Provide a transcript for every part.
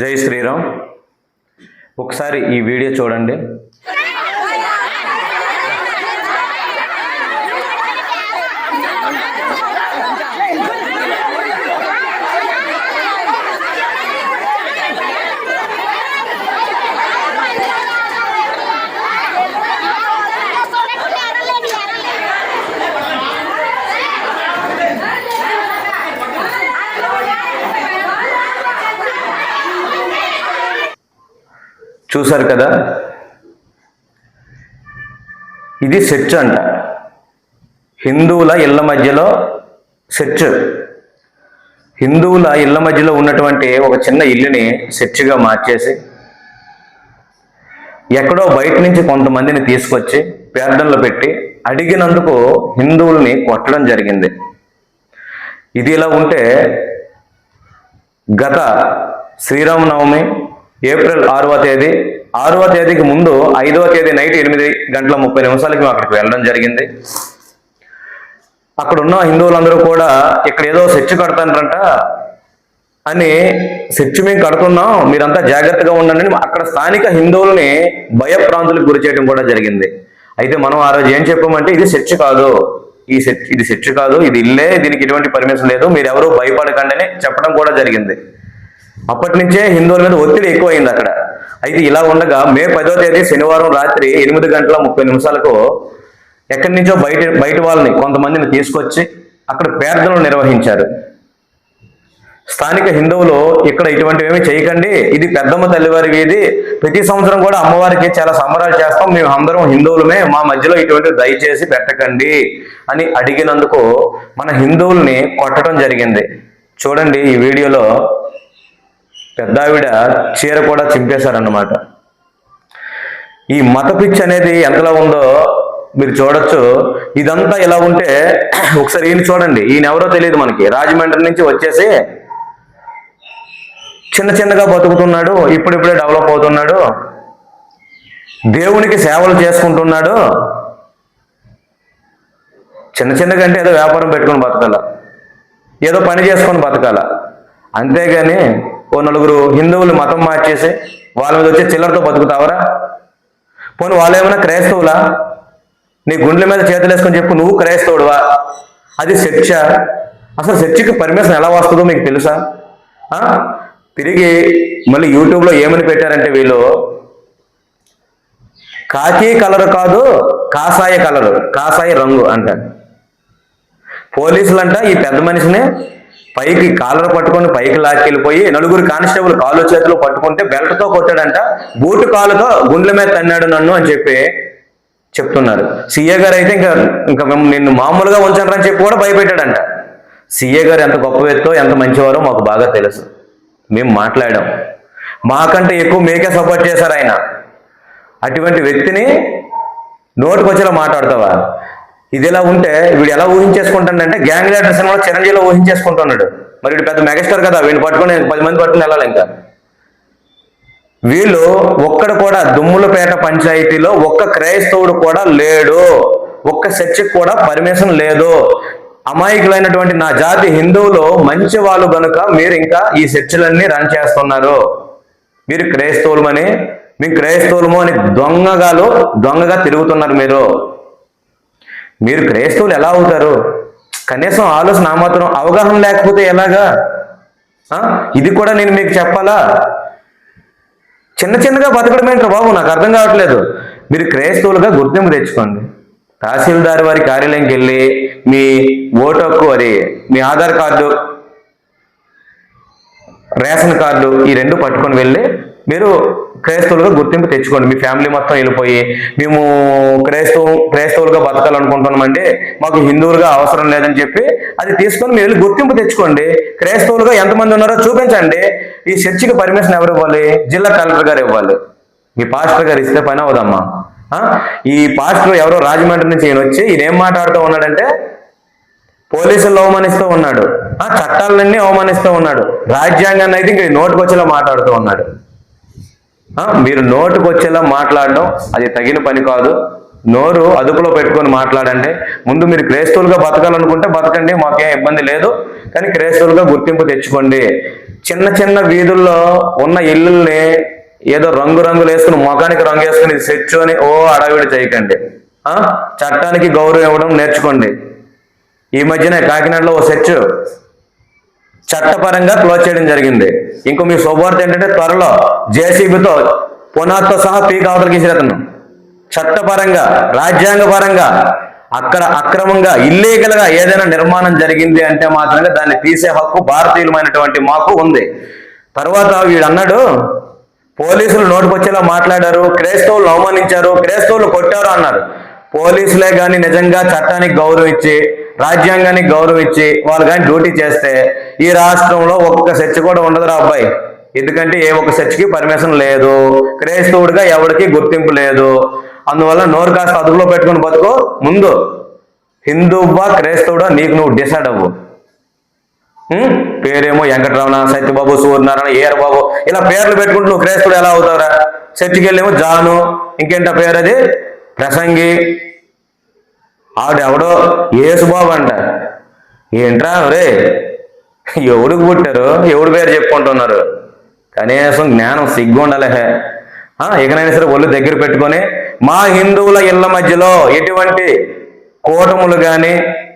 జై శ్రీరామ్. ఒకసారి ఈ వీడియో చూడండి. చూశారు కదా? ఇది సెర్చ్ అంట. హిందువుల ఇళ్ళ మధ్యలో సెర్చ్. హిందువుల ఇళ్ళ మధ్యలో ఉన్నటువంటి ఒక చిన్న ఇల్లుని చర్చ్గా మార్చేసి ఎక్కడో బయట నుంచి కొంతమందిని తీసుకొచ్చి పేర్దనలో పెట్టి అడిగినందుకు హిందువుల్ని కొట్టడం జరిగింది. ఇది ఇలా ఉంటే గత శ్రీరామనవమి ఏప్రిల్ ఆరవ తేదీ. ఆరవ తేదీకి ముందు ఐదవ తేదీ నైట్ ఎనిమిది గంటల ముప్పై నిమిషాలకి మేము అక్కడికి వెళ్ళడం జరిగింది. అక్కడ ఉన్న హిందువులందరూ కూడా ఇక్కడ ఏదో సెచ్చు కడతానంట అని చర్చ్ మేము కడుతున్నాం. మీరంతా జాగ్రత్తగా ఉండండి అక్కడ స్థానిక హిందువులని భయప్రాంతులకు గురి చేయడం కూడా జరిగింది. అయితే మనం ఆ రోజు ఏం చెప్పామంటే ఇది సెచ్చు కాదు. ఈ సెట్ ఇది సెచ్చు కాదు. ఇది ఇల్లే. దీనికి ఎటువంటి పర్మిషన్ లేదు. మీరు ఎవరు భయపడకండి చెప్పడం కూడా జరిగింది. అప్పటి నుంచే హిందువుల మీద ఒత్తిడి ఎక్కువైంది అక్కడ. అయితే ఇలా ఉండగా మే పదో తేదీ శనివారం రాత్రి ఎనిమిది గంటల ముప్పై నిమిషాలకు ఎక్కడి నుంచో బయట బయట వాళ్ళని కొంతమందిని తీసుకొచ్చి అక్కడ పేర్దనలు నిర్వహించారు. స్థానిక హిందువులు ఇక్కడ ఇటువంటివి చేయకండి ఇది పెద్దమ్మ తల్లివారి వీధి ప్రతి సంవత్సరం కూడా అమ్మవారికి చాలా సంబరాలు చేస్తాం మేము అందరం హిందువులమే మా మధ్యలో ఇటువంటి దయచేసి పెట్టకండి అని అడిగినందుకు మన హిందువుల్ని కొట్టడం జరిగింది. చూడండి ఈ వీడియోలో పెద్దావిడ చీర కూడా చింపేశారన్నమాట. ఈ మత పిచ్చి అనేది ఎంతలా ఉందో మీరు చూడొచ్చు. ఇదంతా ఇలా ఉంటే ఒకసారి ఈయన చూడండి. ఈయన ఎవరో తెలియదు మనకి. రాజమండ్రి నుంచి వచ్చేసి చిన్న చిన్నగా బతుకుతున్నాడు. ఇప్పుడిప్పుడే డెవలప్ అవుతున్నాడు. దేవునికి సేవలు చేసుకుంటున్నాడు. చిన్న చిన్నగా అంటే ఏదో వ్యాపారం పెట్టుకొని బతకాల. ఏదో పని చేసుకొని బతకాల. అంతేగాని ఓ నలుగురు హిందువులు మతం మార్చేసి వాళ్ళ మీద వచ్చే చిల్లరతో బతుకుతావరా? పోనీ వాళ్ళు ఏమైనా క్రైస్తవులా? నీ గుండెల మీద చేతులు వేసుకొని చెప్పు నువ్వు క్రైస్తవుడువా? అది శిక్ష. అసలు శిక్షకి పర్మిషన్ ఎలా వస్తుందో మీకు తెలుసా? తిరిగి మళ్ళీ యూట్యూబ్లో ఏమని పెట్టారంటే వీళ్ళు? కాకి కలర్ కాదు కాసాయ కలరు కాసాయ రంగు అంటారు. పోలీసులు అంట ఈ పెద్ద మనిషిని పైకి కాలర్ పట్టుకొని పైకి లాక్కెళ్ళిపోయి నలుగురు కానిస్టేబుల్ కాలు చేతిలో పట్టుకుంటే బెల్ట్తో కొట్టాడంట బూటు కాలుతో గుండెల మీద తన్నాడు నన్ను అని చెప్పి చెప్తున్నారు. సీఏ గారు అయితే ఇంకా ఇంకా మేము నిన్ను మామూలుగా ఉంచండి చెప్పి కూడా భయపెట్టాడంట. సీఏ గారు ఎంత గొప్ప వ్యక్తో ఎంత మంచివారో మాకు బాగా తెలుసు. మేము మాట్లాడాం. మాకంటే ఎక్కువ మీకే సపోర్ట్ చేశారు ఆయన. అటువంటి వ్యక్తిని నోటుకొచ్చేలా మాట్లాడతావా? ఇది ఎలా ఉంటే వీడు ఎలా ఊహించేసుకుంటాడంటే గ్యాంగ్ లీడర్ సినిమా చిరంజీవిలో ఊహించేసుకుంటున్నాడు. మరి వీడు పెద్ద మెగాస్టార్ కదా వీడిని పట్టుకొని పది మంది పట్టుకుని వెళ్ళాలి ఇంకా. వీళ్ళు ఒక్కడ కూడా దుమ్ములపేట పంచాయతీలో ఒక్క క్రైస్తవుడు కూడా లేడు. ఒక్క చర్చికి కూడా పర్మిషన్ లేదు. అమాయకులైనటువంటి నా జాతి హిందువులు మంచి వాళ్ళు గనుక మీరు ఇంకా ఈ చర్చలన్నీ రన్ చేస్తున్నారు. మీరు క్రైస్తవులమని మీ క్రైస్తవులము అని దొంగగాలు దొంగగా తిరుగుతున్నారు మీరు. మీరు క్రైస్తవులు ఎలా అవుతారు? కనీసం ఆలోచన ఆ మాత్రం అవగాహన లేకపోతే ఎలాగా? ఇది కూడా నేను మీకు చెప్పాలా? చిన్న చిన్నగా బతకడం ఏంటో బాబు? నాకు అర్థం కావట్లేదు. మీరు క్రైస్తవులుగా గుర్తింపు తెచ్చుకోండి. తహసీల్దార్ వారి కార్యాలయంకి వెళ్ళి మీ ఓటు హక్కు అది మీ ఆధార్ కార్డు రేషన్ కార్డు ఈ రెండు పట్టుకొని వెళ్ళి మీరు క్రైస్తవులుగా గుర్తింపు తెచ్చుకోండి. మీ ఫ్యామిలీ మొత్తం వెళ్ళిపోయి మేము క్రైస్తవు క్రైస్తవులుగా బతకాలనుకుంటున్నామండి మాకు హిందువులుగా అవసరం లేదని చెప్పి అది తీసుకొని మీరు వెళ్ళి గుర్తింపు తెచ్చుకోండి. క్రైస్తవులుగా ఎంతమంది ఉన్నారో చూపించండి. ఈ చర్చికి పర్మిషన్ ఎవరు ఇవ్వాలి? జిల్లా కలెక్టర్ గారు ఇవ్వాలి. మీ పాస్టర్ గారు ఇస్తే పని అవదమ్మా ఈ పాస్టర్ ఎవరో రాజమండ్రి నుంచి ఈయన వచ్చి ఈయన ఏం మాట్లాడుతూ ఉన్నాడంటే పోలీసులు అవమానిస్తూ ఉన్నాడు. ఆ చట్టాలన్నీ అవమానిస్తూ ఉన్నాడు. రాజ్యాంగాన్ని అయితే ఇంక నోటుకొచ్చేలా మాట్లాడుతూ ఉన్నాడు. మీరు నోటుకు వచ్చేలా మాట్లాడడం అది తగిన పని కాదు. నోరు అదుపులో పెట్టుకొని మాట్లాడండి. ముందు మీరు క్రైస్తవులుగా బతకాలనుకుంటే బతకండి మాకేం ఇబ్బంది లేదు. కానీ క్రైస్తవులుగా గుర్తింపు తెచ్చుకోండి. చిన్న చిన్న వీధుల్లో ఉన్న ఇల్లుల్ని ఏదో రంగు రంగులు వేసుకుని ముఖానికి రంగు వేసుకుని సెచ్చు అని ఓ అడవిడి చేయకండి. చట్టానికి గౌరవం ఇవ్వడం నేర్చుకోండి. ఈ మధ్యనే కాకినాడలో ఓ సెచ్చు చట్టపరంగా క్లోజ్ చేయడం జరిగింది. ఇంకో మీ శుభవార్త ఏంటంటే త్వరలో జేసీబీతో పునాతో సహా పీక్ అవతలకి ఇసిరేతను చట్టపరంగా రాజ్యాంగ పరంగా అక్కడ అక్రమంగా ఇల్లీగల్గా ఏదైనా నిర్మాణం జరిగింది అంటే మాత్రమే దాన్ని తీసే హక్కు భారతీయులమైనటువంటి మాకు ఉంది. తర్వాత వీడు అన్నాడు పోలీసులు నోటుకొచ్చేలా మాట్లాడారు క్రైస్తవులు అవమానించారు క్రైస్తవులు కొట్టారు అన్నారు పోలీసులే కానీ నిజంగా చట్టానికి గౌరవించి రాజ్యాంగానికి గౌరవించి వాళ్ళు కానీ డ్యూటీ చేస్తే ఈ రాష్ట్రంలో ఒక్క చర్చ కూడా ఉండదురా అబ్బాయి. ఎందుకంటే ఏ ఒక్క చర్చికి పర్మిషన్ లేదు. క్రైస్తవుడిగా ఎవరికి గుర్తింపు లేదు. అందువల్ల నోరు కాస్త అదుపులో పెట్టుకుని బతుకు ముందు. హిందువా క్రైస్తవుడా నీకు నువ్వు డిసైడ్ అవ్వు. పేరేమో వెంకటరమణ సత్యబాబు సూర్యనారాయణ ఏఆర్ బాబు ఇలా పేర్లు పెట్టుకుంటూ నువ్వు క్రైస్తవుడు ఎలా అవుతావురా? చర్చికి వెళ్ళేమో జాను. ఇంకేంట పేరు అది? ప్రసంగి. ఆవిడెవడో ఏసుబాబు అంట. ఏంట్రా రే ఎవడికి పుట్టారు? ఎవడి పేరు చెప్పుకుంటున్నారు? కనీసం జ్ఞానం సిగ్గు ఉండాలి ఇకనైనా సరే ఒళ్ళు దగ్గర పెట్టుకొని మా హిందువుల ఇళ్ళ మధ్యలో ఎటువంటి కూటములు గాని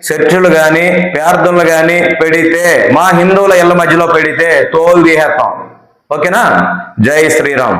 చర్చిలు గాని ప్రార్థనలు గాని పెడితే మా హిందువుల ఇళ్ళ మధ్యలో పెడితే తోలు తీసేస్తాం. ఓకేనా? జై శ్రీరామ్.